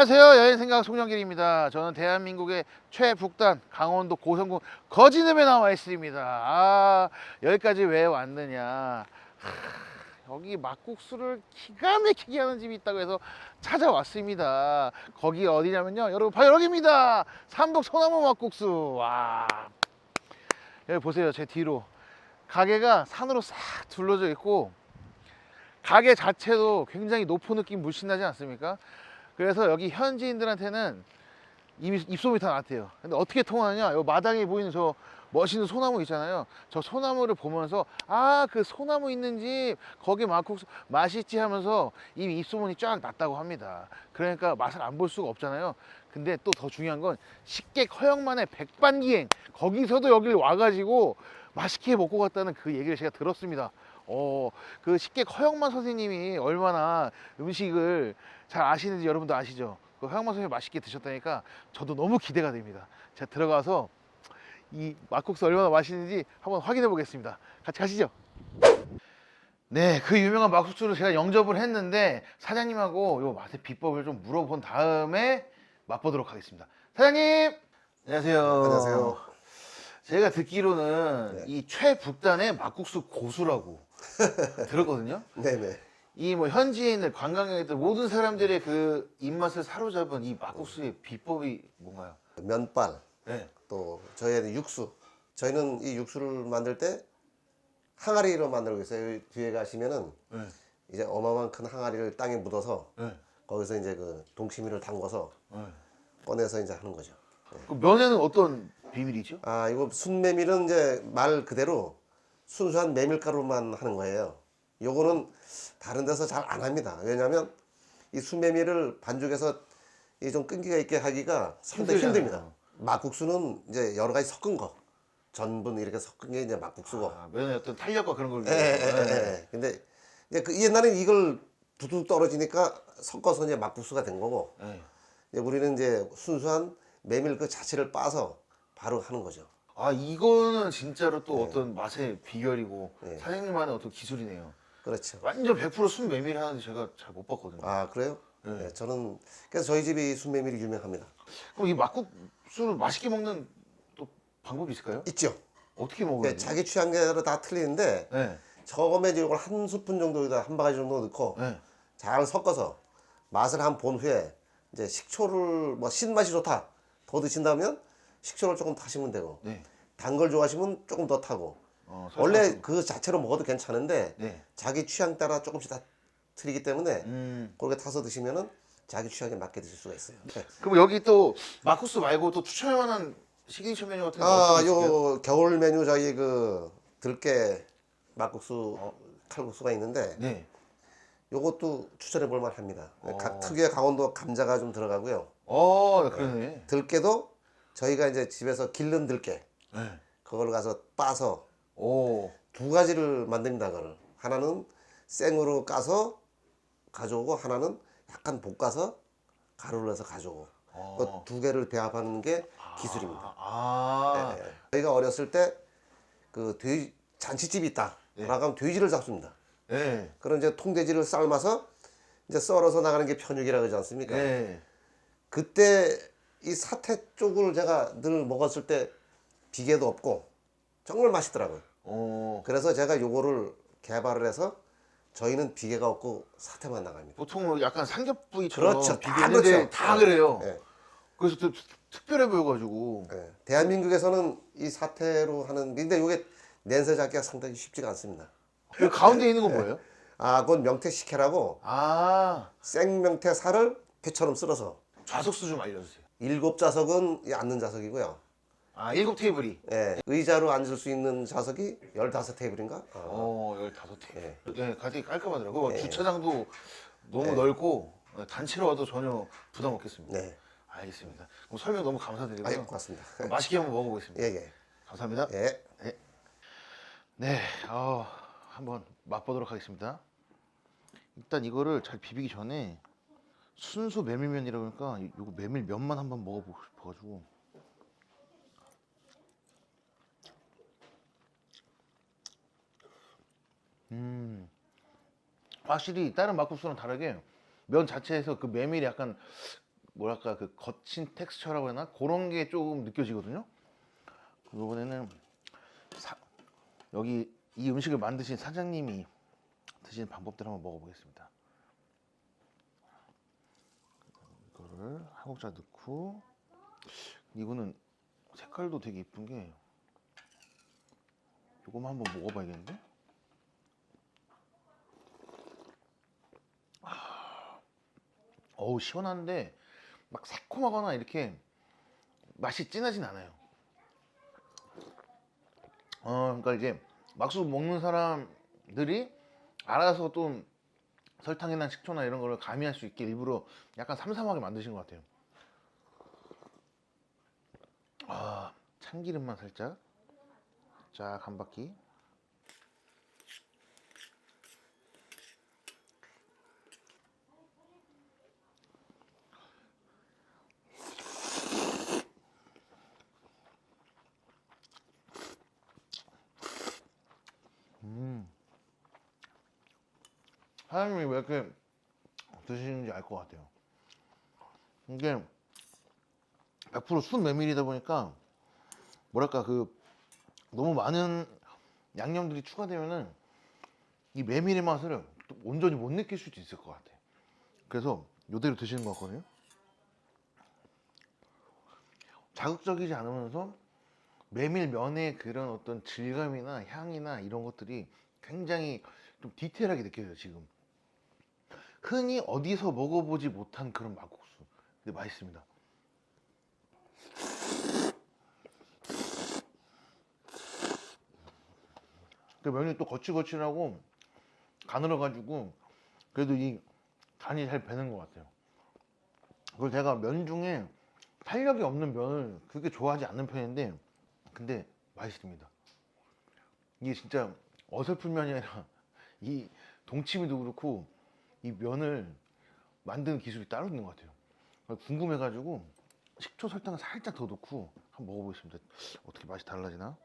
안녕하세요. 여행생각 송영길입니다. 저는 대한민국의 최북단 강원도 고성군 거진읍에 나와 있습니다. 아, 여기까지 왜 왔느냐. 하, 여기 막국수를 기가 막히게 하는 집이 있다고 해서 찾아왔습니다. 거기 어디냐면요. 여러분 바로 여기입니다. 삼덕 소나무 막국수. 와. 여기 보세요. 제 뒤로. 가게가 산으로 싹 둘러져 있고 가게 자체도 굉장히 높은 느낌 물씬 나지 않습니까? 그래서 여기 현지인들한테는 이미 입소문이 다 났대요. 근데 어떻게 통하느냐? 요 마당에 보이는 저 멋있는 소나무 있잖아요. 저 소나무를 보면서 아 그 소나무 있는 집 거기 막국수 맛있지 하면서 이미 입소문이 쫙 났다고 합니다. 그러니까 맛을 안 볼 수가 없잖아요. 근데 또 더 중요한 건 식객 허영만의 백반기행 거기서도 여기를 와가지고 맛있게 먹고 갔다는 그 얘기를 제가 들었습니다. 어, 그 식객 허영만 선생님이 얼마나 음식을 잘 아시는지 여러분도 아시죠? 그 허영만 선생님 맛있게 드셨다니까 저도 너무 기대가 됩니다. 제가 들어가서 이 막국수 얼마나 맛있는지 한번 확인해 보겠습니다. 같이 가시죠. 네, 그 유명한 막국수를 제가 영접을 했는데 사장님하고 요 맛의 비법을 좀 물어본 다음에 맛보도록 하겠습니다. 사장님, 안녕하세요. 안녕하세요. 제가 듣기로는 네. 이 최북단의 막국수 고수라고 들었거든요. 네네. 이 뭐 현지인들, 관광객들 모든 사람들의 그 입맛을 사로잡은 이 막국수의 비법이 뭔가요? 면발 네. 또 저희의 육수. 저희는 이 육수를 만들 때 항아리로 만들고 있어요. 여기 뒤에 가시면은 네. 이제 어마어마한 큰 항아리를 땅에 묻어서 네. 거기서 이제 그 동치미를 담궈서 네. 꺼내서 이제 하는 거죠. 그 면에는 어떤 비밀이죠? 아 이거 순메밀은 이제 말 그대로 순수한 메밀가루만 하는 거예요. 요거는 다른 데서 잘 안 합니다. 왜냐하면 이 순메밀을 반죽해서 이 좀 끈기가 있게 하기가 상당히. 힘듭니다. 막국수는 이제 여러 가지 섞은 거, 전분 이렇게 섞은 게 이제 막국수고. 아, 면의 어떤 탄력과 그런 걸 예, 예, 위해서. 예, 네. 예. 근데 이제 그 옛날엔 이걸 두둑 떨어지니까 섞어서 이제 막국수가 된 거고. 네. 이제 우리는 이제 순수한 메밀 그 자체를 빠서 바로 하는 거죠. 아 이거는 진짜로 또 어떤 맛의 비결이고 네. 사장님만의 어떤 기술이네요. 그렇죠. 완전 100% 순 메밀 하는데 제가 잘 못 봤거든요. 아 그래요? 네. 네, 저는 그래서 저희 집이 순메밀이 유명합니다. 그럼 이 막국수를 맛있게 먹는 또 방법이 있을까요? 있죠. 어떻게 먹어요? 네, 자기 취향대로 다 틀리는데 네. 처음에 이걸 한 스푼 정도에다 한 바가지 정도 넣고 네. 잘 섞어서 맛을 한 본 후에 이제 식초를 뭐 신맛이 좋다 더 드신다면 식초를 조금 타시면 되고 네. 단 걸 좋아하시면 조금 더 타고 어, 원래. 그 자체로 먹어도 괜찮은데 네. 자기 취향 따라 조금씩 다 틀리기 때문에 음. 그렇게 타서 드시면은 자기 취향에 맞게 드실 수가 있어요. 네. 그럼 여기 또 막국수 말고 또 추천할 만한 시그니처 메뉴 같은 거 아? 요 겨울 메뉴 저희 그 들깨 막국수 칼국수가 있는데 네. 요것도 추천해 볼 만합니다. 어. 각 특유의 강원도 감자가 좀 들어가고요. 어, 그러네. 들깨도 저희가 이제 집에서 기른 들깨 네. 그걸 가서 빠서 오. 두 가지를 만듭니다. 그걸 하나는 생으로 까서 가져오고 하나는 약간 볶아서 가루를 넣어서 가져오고 어. 그두 개를 배합하는 게 기술입니다. 아. 예, 예. 저희가 어렸을 때 그 돼지 잔치집이 있다. 라고 하면 돼지를 잡습니다. 네. 그런 이제 통돼지를 삶아서 이제 썰어서 나가는 게 편육이라 그러지 않습니까? 네. 그때 이 사태 쪽을 제가 늘 먹었을 때 비계도 없고 정말 맛있더라고요. 어. 그래서 제가 요거를 개발을 해서 저희는 비계가 없고 사태만 나갑니다. 보통 뭐 약간 삼겹 부위처럼 그렇죠. 다 비비는데 그렇죠. 다 네. 그래요. 네. 그래서 또 특- 특별해 보여가지고. 예. 대한민국에서는 이 사태로 하는 근데 이게 냄새 잡기가 상당히 쉽지가 않습니다. 여기 가운데 있는 건 뭐예요? 아, 그건 명태 식혜라고 아 생명태 살을 회처럼 썰어서 좌석수 좀 알려주세요. 일곱 자석은 이 앉는 자석이고요. 아 일곱 테이블이. 예, 의자로 앉을 수 있는 자석이 열다섯 테이블인가? 아, 어 열다섯 테이블. 예. 네, 가격이 깔끔하더라고. 네. 주차장도 너무 네. 넓고 어, 단체로 와도 전혀 부담 없겠습니다. 네. 알겠습니다. 그럼 설명 너무 감사드리고요. 아유, 고맙습니다. 맛있게 한번 먹어보겠습니다. 예, 예. 감사합니다. 예. 네, 어, 한번 맛보도록 하겠습니다. 일단 이거를 잘 비비기 전에 순수 메밀면이라고 그러니까 이- 요거 메밀면만 한번 먹어보고 싶어가지고 음 확실히 다른 막국수랑 다르게 면 자체에서 그 메밀이 약간 뭐랄까 그 거친 텍스처라고 해나 그런 게 조금 느껴지거든요. 이번에는 사- 여기 이 음식을 만드신 사장님이 드시는 방법대로 한번 먹어보겠습니다. 이거를 한 국자 넣고 이거는 색깔도 되게 이쁜 게 이거만 한번 먹어봐야겠는데? 아, 어우 시원한데 막 새콤하거나 이렇게 맛이 진하진 않아요. 어, 그러니까 이제 막수 먹는 사람들이 알아서 좀 설탕이나 식초나 이런 거를 가미할 수 있게 일부러 약간 삼삼하게 만드신 것 같아요. 아, 참기름만 살짝. 자, 한 바퀴. 사장님이 왜 이렇게 드시는지 알 것 같아요. 이게 100%순 메밀이다 보니까 뭐랄까 그 너무 많은 양념들이 추가되면은 이 메밀의 맛을 또 온전히 못 느낄 수도 있을 것 같아. 그래서 요대로 드시는 것 같거든요. 자극적이지 않으면서 메밀 면의 그런 어떤 질감이나 향이나 이런 것들이 굉장히 좀 디테일하게 느껴져요 지금. 흔히 어디서 먹어보지 못한 그런 막국수. 근데 맛있습니다. 그 면이 또 거칠거칠하고 가늘어가지고 그래도 이 간이 잘 배는 것 같아요. 그리고 제가 면 중에 탄력이 없는 면을 그렇게 좋아하지 않는 편인데 근데 맛있습니다. 이게 진짜 어설픈 면이 아니라 이 동치미도 그렇고 이 면을 만드는 기술이 따로 있는 것 같아요. 궁금해가지고 식초 설탕을 살짝 더 넣고 한번 먹어보겠습니다. 어떻게 맛이 달라지나?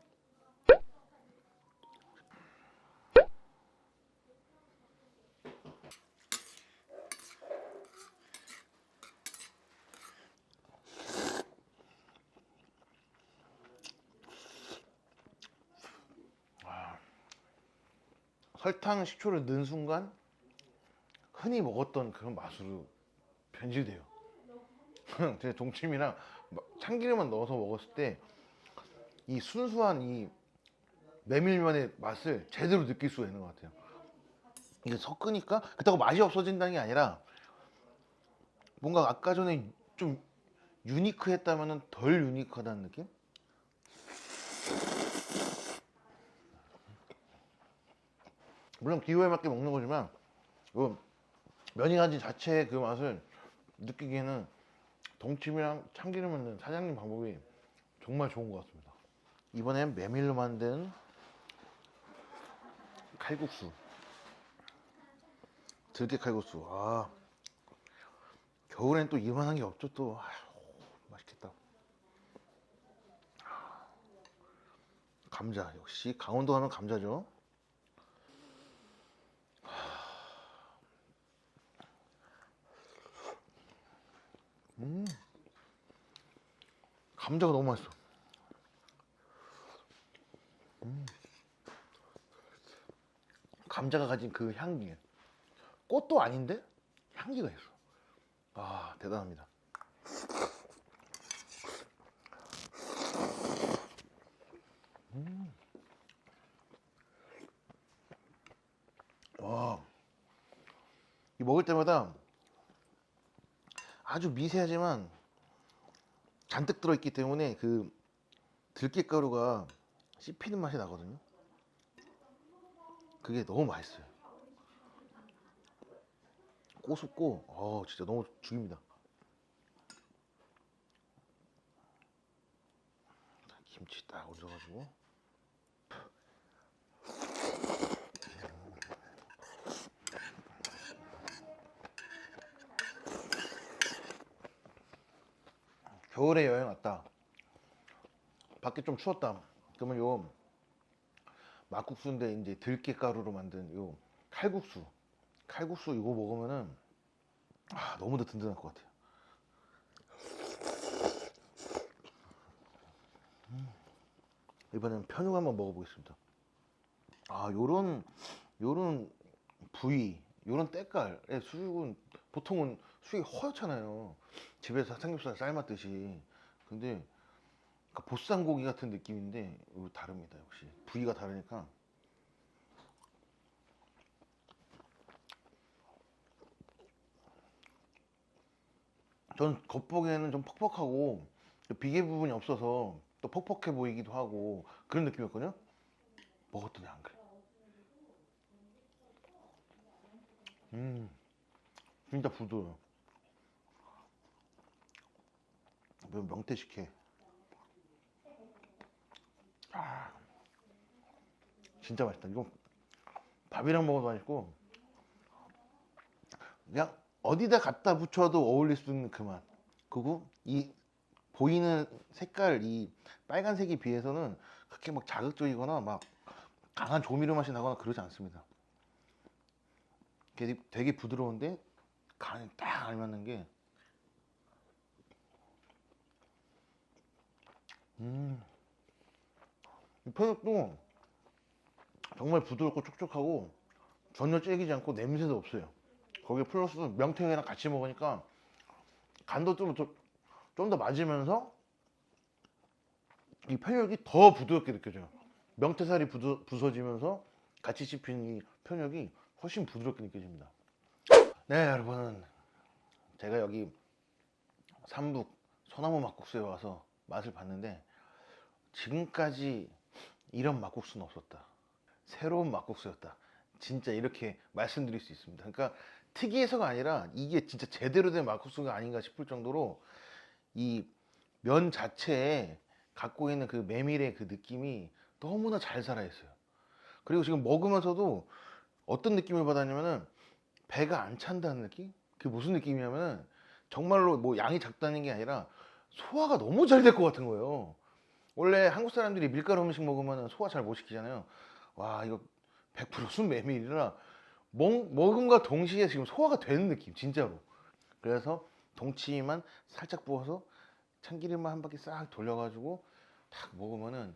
설탕, 식초를 넣은 순간 흔히 먹었던 그런 맛으로 변질돼요. 제 동치미랑 막 참기름만 넣어서 먹었을 때 이 순수한 이 메밀면의 맛을 제대로 느낄 수가 있는 것 같아요. 이게 섞으니까 그렇다고 맛이 없어진다는 게 아니라 뭔가 아까 전에 좀 유니크했다면 덜 유니크하다는 느낌? 물론 기호에 맞게 먹는 거지만 그 면이 가진 자체의 그 맛을 느끼기에는 동치미랑 참기름을 넣는 사장님 방법이 정말 좋은 것 같습니다. 이번엔 메밀로 만든 칼국수. 들깨 칼국수. 아 겨울엔 또 이만한 게 없죠 또. 아휴, 맛있겠다. 감자 역시 강원도 가면 감자죠. 감자가 너무 맛있어. 음. 감자가 가진 그 향기. 꽃도 아닌데 향기가 있어. 아 대단합니다. 음. 와. 이 먹을 때마다 아주 미세하지만 잔뜩 들어있기 때문에 그 들깨가루가 씹히는 맛이 나거든요. 그게 너무 맛있어요. 꼬숩고, 어 진짜 너무 죽입니다. 김치 딱 얹어가지고. 겨울에 여행 왔다. 밖에 좀 추웠다. 그러면 요 막국수인데 이제 들깨가루로 만든 요 칼국수. 칼국수 이거 먹으면은 아 너무도 든든할 것 같아요. 음. 이번엔 편육 한번 먹어보겠습니다. 아 요런 요런 부위 요런 때깔의 수육은 보통은 수육이 허옇잖아요. 집에서 삼겹살 삶았듯이. 근데 그러니까 보쌈 고기 같은 느낌인데 다릅니다. 역시 부위가 다르니까. 전 겉보기에는 좀 퍽퍽하고 비계 부분이 없어서 또 퍽퍽해 보이기도 하고 그런 느낌이었거든요. 먹었더니 안 그래. 음, 진짜 부드러워. 면 명태식혜. 아, 진짜 맛있다. 이거 밥이랑 먹어도 맛있고 그냥 어디다 갖다 붙여도 어울릴 수 있는 그 맛. 그리고 이 보이는 색깔 이 빨간색에 비해서는 그렇게 막 자극적이거나 막 강한 조미료 맛이 나거나 그러지 않습니다. 되게, 부드러운데 간이 딱 알맞는 게 음. 이 편육도 정말 부드럽고 촉촉하고 전혀 질기지 않고 냄새도 없어요. 거기에 플러스 명태회랑 같이 먹으니까 간도 좀좀더 맞으면서 이 편육이 더 부드럽게 느껴져요. 명태살이 부드, 부서지면서 같이 씹힌 이 편육이 훨씬 부드럽게 느껴집니다. 네, 여러분. 제가 여기 삼북 소나무 막국수에 와서 맛을 봤는데 지금까지 이런 막국수는 없었다. 새로운 막국수였다. 진짜 이렇게 말씀드릴 수 있습니다. 그러니까 특이해서가 아니라 이게 진짜 제대로 된 막국수가 아닌가 싶을 정도로 이 면 자체에 갖고 있는 그 메밀의 그 느낌이 너무나 잘 살아있어요. 그리고 지금 먹으면서도 어떤 느낌을 받았냐면은 배가 안 찬다는 느낌? 그게 무슨 느낌이냐면은 정말로 뭐 양이 작다는 게 아니라 소화가 너무 잘 될 것 같은 거예요. 원래 한국 사람들이 밀가루 음식 먹으면 소화 잘 못 시키잖아요. 와 이거 100% 순메밀이라 먹, 먹음과 동시에 지금 소화가 되는 느낌 진짜로. 그래서 동치미만 살짝 부어서 참기름만 한 바퀴 싹 돌려가지고 딱 먹으면은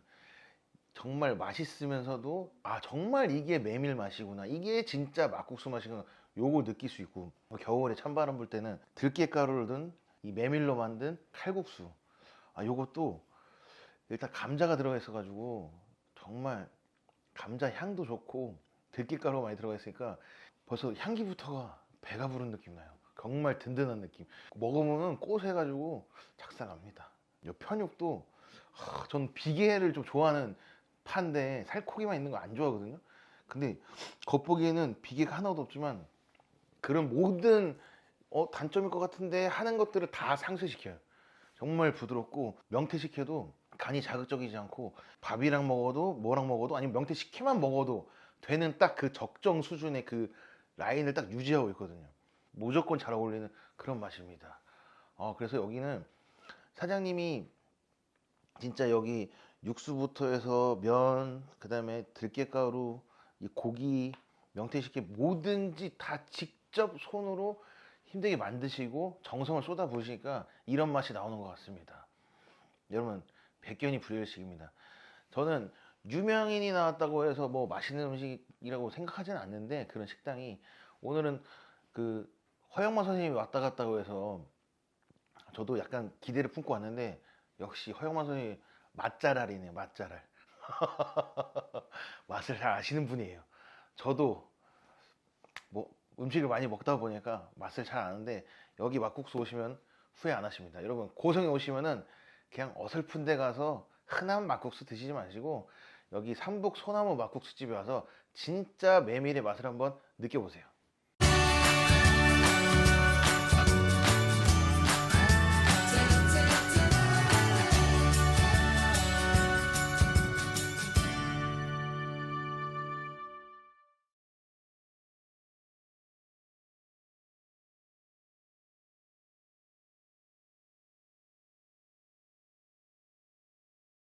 정말 맛있으면서도 아 정말 이게 메밀 맛이구나 이게 진짜 막국수 맛이구나 요거 느낄 수 있고 겨울에 찬바람 불 때는 들깨가루를 든 이 메밀로 만든 칼국수. 아 요것도 일단 감자가 들어가 있어 가지고 정말 감자 향도 좋고 들깨가루가 많이 들어가 있으니까 벌써 향기부터가 배가 부른 느낌 나요. 정말 든든한 느낌. 먹으면 꼬세 가지고 작살납니다. 요 편육도 하, 전 비계를 좀 좋아하는 파인데 살코기만 있는 거 안 좋아하거든요. 근데 겉보기에는 비계가 하나도 없지만 그런 모든 어, 단점일 것 같은데 하는 것들을 다 상쇄시켜요. 정말 부드럽고 명태식혜도 간이 자극적이지 않고 밥이랑 먹어도 뭐랑 먹어도 아니면 명태식혜만 먹어도 되는 딱 그 적정 수준의 그 라인을 딱 유지하고 있거든요. 무조건 잘 어울리는 그런 맛입니다. 어, 그래서 여기는 사장님이 진짜 여기 육수부터 해서 면, 그 다음에 들깨가루, 이 고기, 명태식혜 뭐든지 다 직접 손으로 힘들게 만드시고 정성을 쏟아 부으시니까 이런 맛이 나오는 것 같습니다. 여러분 백견이 불여일식입니다. 저는 유명인이 나왔다고 해서 뭐 맛있는 음식이라고 생각하지는 않는데 그런 식당이 오늘은 그 허영만 선생님이 왔다 갔다고 해서 저도 약간 기대를 품고 왔는데 역시 허영만 선생님 맛잘알이네요 맛잘알 맛을 잘 아시는 분이에요 저도 뭐 음식을 많이 먹다 보니까 맛을 잘 아는데 여기 막국수 오시면 후회 안 하십니다. 여러분 고성에 오시면은 그냥 어설픈 데 가서 흔한 막국수 드시지 마시고 여기 삼북 소나무 막국수 집에 와서 진짜 메밀의 맛을 한번 느껴보세요